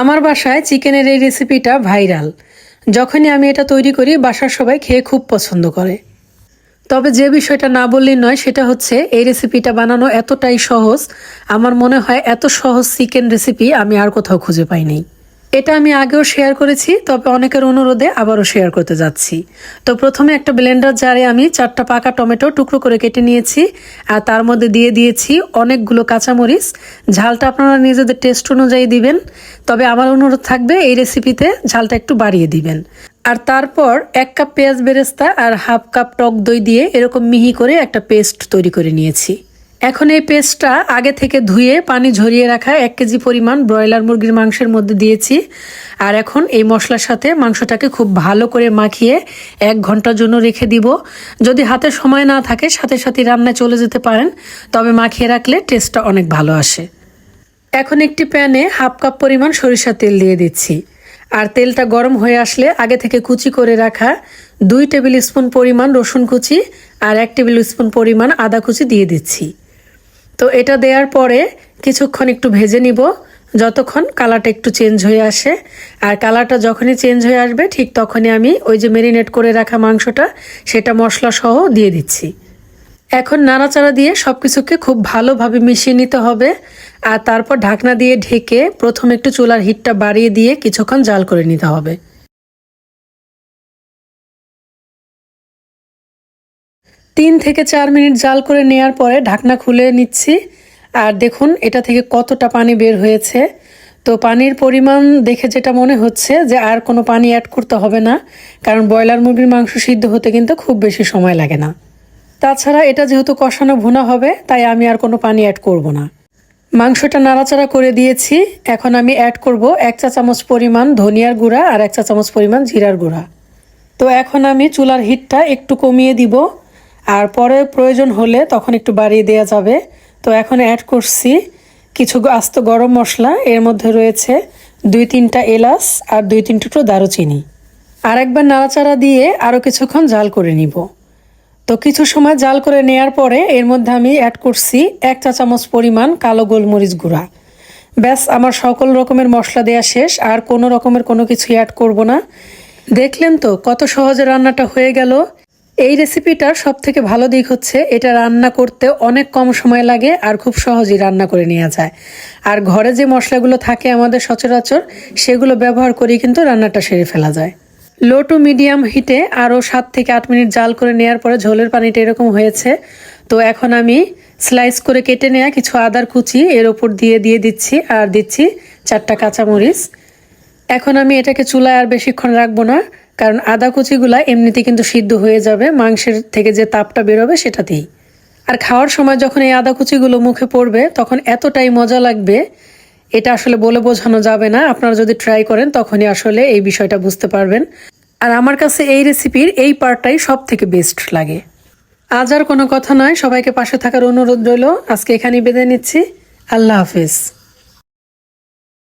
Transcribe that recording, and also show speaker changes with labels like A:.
A: আমার বাসায় চিকেনের এই রেসিপিটা ভাইরাল। যখনই আমি এটা তৈরি করি, বাসার সবাই খেয়ে খুব পছন্দ করে। তবে যে বিষয়টা না বললেই নয়, সেটা হচ্ছে এই রেসিপিটা বানানো এতটাই সহজ, আমার মনে হয় এত সহজ চিকেন রেসিপি আমি আর কোথাও খুঁজে পাইনি এটা আমি আগেও শেয়ার করেছি, তবে অনেকের অনুরোধে আবারও শেয়ার করতে যাচ্ছি। তো প্রথমে একটা ব্লেন্ডার জারে আমি চারটা পাকা টমেটো টুকরো করে কেটে নিয়েছি, আর তার মধ্যে দিয়ে দিয়েছি অনেকগুলো কাঁচামরিচ। ঝালটা আপনারা নিজেদের টেস্ট অনুযায়ী দিবেন, তবে আমার অনুরোধ থাকবে এই রেসিপিতে ঝালটা একটু বাড়িয়ে দিবেন। আর তারপর এক কাপ পেঁয়াজ বেরেস্তা আর হাফ কাপ টক দই দিয়ে এরকম মিহি করে একটা পেস্ট তৈরি করে নিয়েছি। এখন এই পেস্টটা আগে থেকে ধুয়ে পানি ঝরিয়ে রাখা এক কেজি পরিমাণ ব্রয়লার মুরগির মাংসের মধ্যে দিয়েছি। আর এখন এই মশলার সাথে মাংসটাকে খুব ভালো করে মাখিয়ে এক ঘণ্টার জন্য রেখে দিব। যদি হাতে সময় না থাকে, সাথে সাথে রান্নায় চলে যেতে পারেন, তবে মাখিয়ে রাখলে টেস্টটা অনেক ভালো আসে। এখন একটি প্যানে হাফ কাপ পরিমাণ সরিষার তেল দিয়ে দিচ্ছি। আর তেলটা গরম হয়ে আসলে আগে থেকে কুচি করে রাখা দুই টেবিল স্পুন পরিমাণ রসুন কুচি আর এক টেবিল স্পুন পরিমাণ আদা কুচি দিয়ে দিচ্ছি। তো এটা দেওয়ার পরে কিছুক্ষণ একটু ভেজে নিব। যতক্ষণ কালারটা একটু চেঞ্জ হয়ে আসে। আর কালারটা যখনই চেঞ্জ হয়ে আসবে, ঠিক তখনই আমি ওই যে মেরিনেট করে রাখা মাংসটা, সেটা মশলা সহ দিয়ে দিচ্ছি। এখন নাড়াচাড়া দিয়ে সব কিছুকে খুব ভালোভাবে মিশিয়ে নিতে হবে। আর তারপর ঢাকনা দিয়ে ঢেকে প্রথম একটু চুলার হিটটা বাড়িয়ে দিয়ে কিছুক্ষণ জাল করে নিতে হবে। তিন থেকে চার মিনিট জাল করে নেওয়ার পরে ঢাকনা খুলে নিচ্ছি। আর দেখুন, এটা থেকে কতটা পানি বের হয়েছে। তো পানির পরিমাণ দেখে যেটা মনে হচ্ছে যে আর কোনো পানি অ্যাড করতে হবে না, কারণ ব্রয়লার মুরগির মাংস সিদ্ধ হতে কিন্তু খুব বেশি সময় লাগে না। তাছাড়া এটা যেহেতু কষানো ভুনা হবে, তাই আমি আর কোনো পানি অ্যাড করব না। মাংসটা নাড়াচাড়া করে দিয়েছি। এখন আমি অ্যাড করব এক চা চামচ পরিমাণ ধনিয়ার গুঁড়া আর এক চা চামচ পরিমাণ জিরার গুঁড়া। তো এখন আমি চুলার হিটটা একটু কমিয়ে দিব। আর পরে প্রয়োজন হলে তখন একটু বাড়িয়ে দেওয়া যাবে। তো এখন অ্যাড করছি কিছু আস্ত গরম মশলা। এর মধ্যে রয়েছে দুই তিনটা এলাচ আর দুই তিন টুকরো দারুচিনি। আর একবার নাড়াচাড়া দিয়ে আরও কিছুক্ষণ জাল করে নিব। তো কিছু সময় জাল করে নেয়ার পরে এর মধ্যে আমি অ্যাড করছি এক চা চামচ পরিমাণ কালো গোলমরিচ গুঁড়া। ব্যাস, আমার সকল রকমের মশলা দেওয়া শেষ। আর কোনো রকমের কোনো কিছু অ্যাড করব না। দেখলেন তো কত সহজে রান্নাটা হয়ে গেল। এই রেসিপিটার সব থেকে ভালো দিক হচ্ছে, এটা রান্না করতে অনেক কম সময় লাগে আর খুব সহজেই রান্না করে নেওয়া যায়। আর ঘরে যে মশলাগুলো থাকে আমাদের সচরাচর, সেগুলো ব্যবহার করেই কিন্তু রান্নাটা সেরে ফেলা যায়। লো টু মিডিয়াম হিটে আরও সাত থেকে আট মিনিট জাল করে নেওয়ার পরে ঝোলের পানিটা এরকম হয়েছে। তো এখন আমি স্লাইস করে কেটে নেওয়া কিছু আদার কুচি এর ওপর দিয়ে দিয়ে দিচ্ছি আর দিচ্ছি চারটা কাঁচামরিচ। এখন আমি এটাকে চুলায় আর বেশিক্ষণ রাখব না। কারণ আদা কুচিগুলা এমনিতে কিন্তু সিদ্ধ হয়ে যাবে, মাংসের থেকে যে তাপটা বেরোবে সেটাতেই। আর খাওয়ার সময় যখন এই আদা কুচিগুলো মুখে পড়বে, তখন এতটাই মজা লাগবে, এটা আসলে বলে বোঝানো যাবে না। আপনারা যদি ট্রাই করেন, তখনই আসলে এই বিষয়টা বুঝতে পারবেন। আর আমার কাছে এই রেসিপির এই পার্টটাই সব থেকে বেস্ট লাগে। আজ আর কোনো কথা নয়, সবাইকে পাশে থাকার অনুরোধ রইল। আজকে এখানেই বেঁধে নিচ্ছি। আল্লাহ হাফিজ।